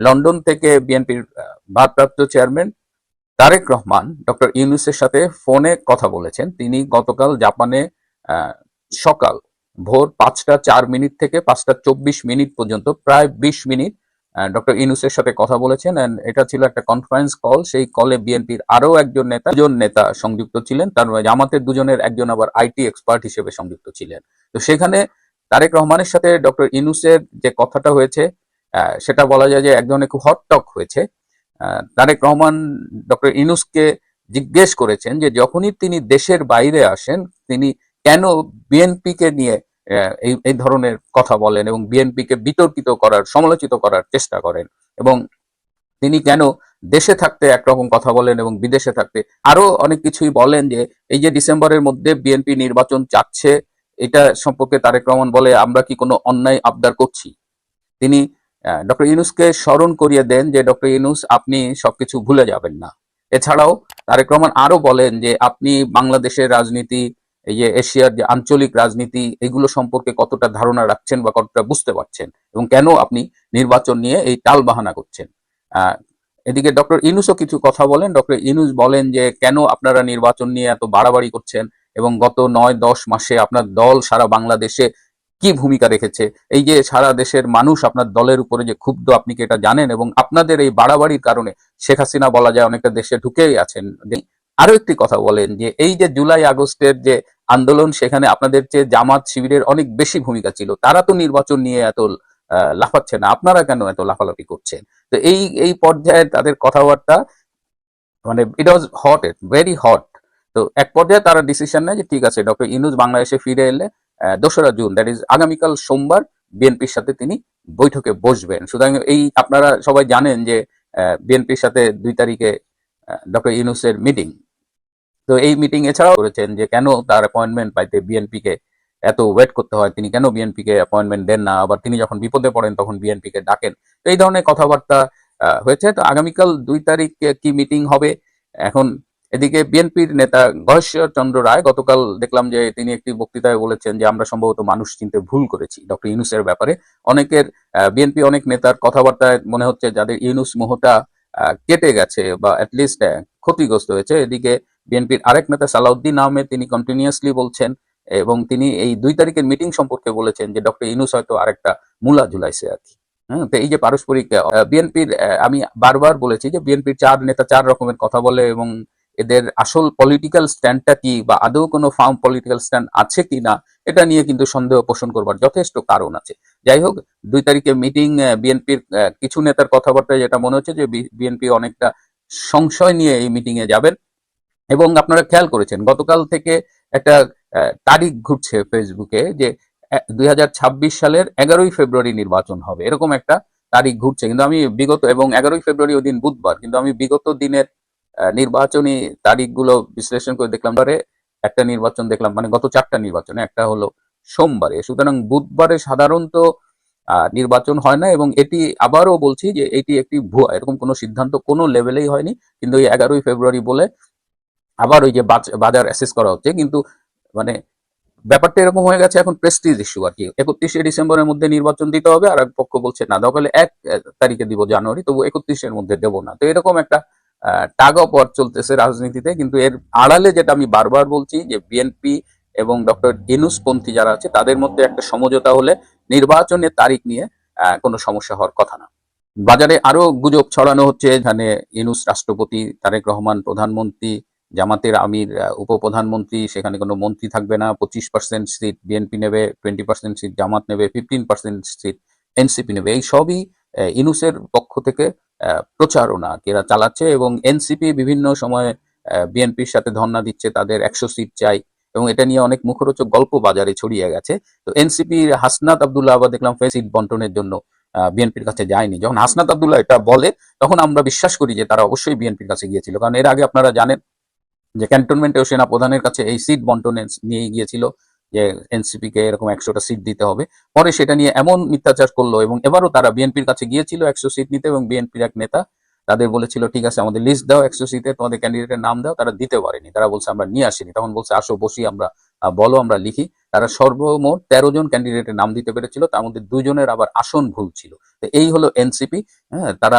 London থেকে বিএনপির ভারপ্রাপ্ত চেয়ারম্যান তারেক রহমান ডক্টর ইউনুসের সাথে ফোনে কথা বলেছেন। তিনি গতকাল জাপানে সকাল ভোর পাঁচটা চার মিনিট থেকে পাঁচটা চব্বিশ মিনিট পর্যন্ত প্রায় বিশ মিনিট ডক্টর ইনুসের সাথে কথা বলেছেন এটা ছিল একটা কনফারেন্স কল সেই কলে বিএনপির আরও একজন নেতা, দুজন নেতা সংযুক্ত ছিলেন। তার মধ্যে জামাতের দুজনের একজন আবার আইটি এক্সপার্ট হিসেবে সংযুক্ত ছিলেন। তো সেখানে তারেক রহমানের সাথে ডক্টর ইনুসের যে কথাটা হয়েছে সেটা বলা যায় যে এক ধরনের খুব হট টক হয়েছে। তারেক রহমান, ডক্টর ইনুসকে জিজ্ঞেস করেছেন যে যখনই তিনি দেশের বাইরে আসেন, তিনি কেন বিএনপিকে নিয়ে এই এই ধরনের কথা বলেন এবং বিএনপিকে বিতর্কিত করার, সমালোচিত করার চেষ্টা করেন এবং তিনি কেন দেশে থাকতে একরকম কথা বলেন এবং বিদেশে থাকতে? আরও অনেক কিছুই বলেন যে এই যে ডিসেম্বরের মধ্যে বিএনপি নির্বাচন চাচ্ছে, এটা সম্পর্কে তারেক রহমান বলে আমরা কি কোনো অন্যায় আবদার করছি? তিনি ডক্টর ইউনুসকে স্মরণ করিয়ে দেন যে, ডক্টর ইউনুস, আপনি সবকিছু ভুলে যাবেন না। এছাড়াও তারেক রহমান আরও বলেন যে, আপনি বাংলাদেশের রাজনীতি, এই যে এশিয়ার যে আঞ্চলিক রাজনীতি, এগুলো সম্পর্কে কতটা ধারণা রাখছেন বা কতটা বুঝতে পারছেন এবং কেন আপনি নির্বাচন নিয়ে এই টাল বাহানা করছেন এদিকে ডক্টর ইনুসও কিছু কথা বলেন। ডক্টর ইনুস বলেন যে, কেন আপনারা নির্বাচন নিয়ে এত বাড়াবাড়ি করছেন এবং গত নয় দশ মাসে আপনার দল সারা বাংলাদেশে কি ভূমিকা রেখেছে? এই যে সারা দেশের মানুষ আপনার দলের উপরে যে ক্ষুব্ধ, আপনি কি এটা জানেন? এবং আপনাদের এই বাড়াবাড়ির কারণে শেখ হাসিনা বলা যায় অনেকটা দেশে ঢুকেই আছেন। আরও একটি কথা বলেন যে, এই যে জুলাই আগস্টের যে আন্দোলন, সেখানে আপনাদের চেয়ে জামাত শিবিরের অনেক বেশি ভূমিকা ছিল। তারা তো নির্বাচন নিয়ে এত লাফাচ্ছে না। আপনারা কেন এত লাফালাফি করছেন? তো এই এই পর্যায়ে তাদের কথাবার্তা মানে it was hot very hot তো এক পর্যায়ে তারা ডিসিশন নেয় যে, ঠিক আছে ডক্টর ইনুজ বাংলাদেশে ফিরে এলে দোসরা জুন দ্যাট ইজ আগামীকাল সোমবার বিএনপির সাথে তিনি বৈঠকে বসবেন। সুতরাং এই আপনারা সবাই জানেন যে বিএনপির সাথে দুই তারিখে ডক্টর ইউনুসের মিটিং তো এই মিটিং এছাড়াও করেছেন যে, কেন তার অ্যাপয়েন্টমেন্ট পাইতে বিএনপিকে এত ওয়েট করতে হয়? তিনি কেন বিএনপিকে অ্যাপয়েন্টমেন্ট দেন না? আবার তিনি যখন বিপদে পড়েন, তখন বিএনপিকে ডাকেন। তো এই ধরনের কথাবার্তা হয়েছে। তো আগামীকাল দুই তারিখ কি মিটিং হবে? এখন এদিকে বিএনপির নেতা গহেশ্বর চন্দ্র রায় গতকাল দেখলাম যে তিনি একটি বক্তৃতায় বলেছেন যে আমরা সম্ভবত মানুষ চিনতে ভুল করেছি। ডক্টর ইউনুসের ব্যাপারে অনেকের বিএনপি অনেক নেতার কথাবার্তায় মনে হচ্ছে যাদের ইউনুস মোহটা কেটে গেছে বা অ্যাটলিস্ট ক্ষতিগ্রস্ত হয়েছে। এদিকে বিএনপির আরেক নেতা সালাউদ্দিন আহমেদ তিনি কন্টিনিউয়াসলি বলছেন এবং তিনি এই দুই তারিখের মিটিং সম্পর্কে বলেছেন যে ডক্টর ইনুস হয়তো আরেকটা মূলা ঝুলাইছে আর কি। হ্যাঁ, তো এই যে পারস্পরিক বিএনপির আমি বারবার বলেছি যে বিএনপির চার নেতা চার রকমের কথা বলে এবং এদের আসল পলিটিক্যাল স্ট্যান্ডটা কি বা আদৌ কোনো ফার্ম পলিটিক্যাল স্ট্যান্ড আছে কি না এটা নিয়ে কিন্তু সন্দেহ পোষণ করবার যথেষ্ট কারণ আছে। যাই হোক, দুই তারিখে মিটিং বিএনপির কিছু নেতার কথাবার্তায় যেটা মনে হচ্ছে যে বিএনপি অনেকটা সংশয় নিয়ে এই মিটিং এ যাবেন। এবং আপনারা খেয়াল করেছেন, গতকাল থেকে একটা তারিখ ঘুরছে ফেসবুকে যে দুই হাজার ছাব্বিশ সালের এগারোই ফেব্রুয়ারি নির্বাচন হবে। এরকম একটা তারিখ ঘুরছে। কিন্তু আমি বিগত, এবং এগারোই ফেব্রুয়ারি ওই দিন বুধবার, কিন্তু আমি বিগত দিনের নির্বাচনী তারিখগুলো বিশ্লেষণ করে দেখলাম। ধরে একটা নির্বাচন দেখলাম মানে গত চারটা নির্বাচন, একটা হলো সোমবারে। সুতরাং বুধবারে সাধারণত নির্বাচন হয় না এবং এটি আবারও বলছি যে এটি একটি ভুয়া, এরকম কোনো সিদ্ধান্ত কোনো লেভেলেই হয়নি। কিন্তু এই এগারোই ফেব্রুয়ারি বলে আবার ওই যে বাজার অ্যাসেস করা হচ্ছে। কিন্তু মানে ব্যাপারটা এরকম হয়ে গেছে, এখন প্রেস্টিজ ইস্যু আর কি। একত্রিশে ডিসেম্বরের মধ্যে নির্বাচন দিতে হবে, আর এক পক্ষ বলছে, না দরকার এক তারিখে দিব জানুয়ারি, তবু একত্রিশের মধ্যে দেবো না। তো এরকম একটা টাগ অফ ওয়ার চলতেছে রাজনীতিতে, কিন্তু এর আড়ালে যেটা আমি বারবার বলছি, যে বিএনপি এবং ডক্টর ইনুস পন্থী যারা আছে, তাদের মধ্যে একটা সমঝোতা হলে নির্বাচনের তারিখ নিয়ে কোনো সমস্যা হওয়ার কথা না। বাজারে আরও গুজব ছড়ানো হচ্ছে, এখানে ইনুস রাষ্ট্রপতি তারেক রহমান, প্রধানমন্ত্রী, জামাতের আমির উপপ্রধানমন্ত্রী, সেখানে কোনো মন্ত্রী থাকবে না, পঁচিশ পার্সেন্ট সিট বিএনপি নেবে টোয়েন্টি পার্সেন্ট সিট জামাত নেবে ফিফটিন পার্সেন্ট সিট এনসিপি নেবে, এই সবই ইনুসের পক্ষ থেকে প্রচারণা এরা চালাচ্ছে এবং এনসিপি বিভিন্ন সময় বিএনপির সাথে ধর্ণা দিচ্ছে, তাদের একশো সিট চাই এবং এটা নিয়ে অনেক মুখরোচক গল্প বাজারে ছড়িয়ে গেছে। তো এনসিপির হাসনাত আবদুল্লাহ আবার দেখলাম সিট বন্টনের জন্য বিএনপির কাছে যায়নি। যখন হাসনাত আবদুল্লাহ এটা বলে, তখন আমরা বিশ্বাস করি যে তারা অবশ্যই বিএনপির কাছে গিয়েছিল। কারণ এর আগে আপনারা জানেন যে ক্যান্টনমেন্টেও সেনা প্রধানের কাছে এই সিট বন্টনে নিয়ে গিয়েছিল। যে এনসিপি কে এরকম একশোটা সিট দিতে হবে। পরে সেটা নিয়ে এমন মিথ্যাচার করল এবং এবারও তারা বিএনপির কাছে গিয়েছিল একশো সিট নিতে এবং বিএনপির এক নেতা তাদের বলেছিল, ঠিক আছে, আমাদের লিস্ট দাও একশো সিটে তোমাদের ক্যান্ডিডেটের নাম দাও। তারা দিতে পারেনি। তারা বলছে, আমরা নিয়ে আসিনি। তখন বলছে, আসো, বসি, আমরা বলো, আমরা লিখি। তারা সর্বমোট তেরো জন ক্যান্ডিডেটের নাম দিতে পেরেছিল, তার মধ্যে দুজনের আবার আসন ভুল ছিল। তো এই হলো এনসিপি হ্যাঁ তারা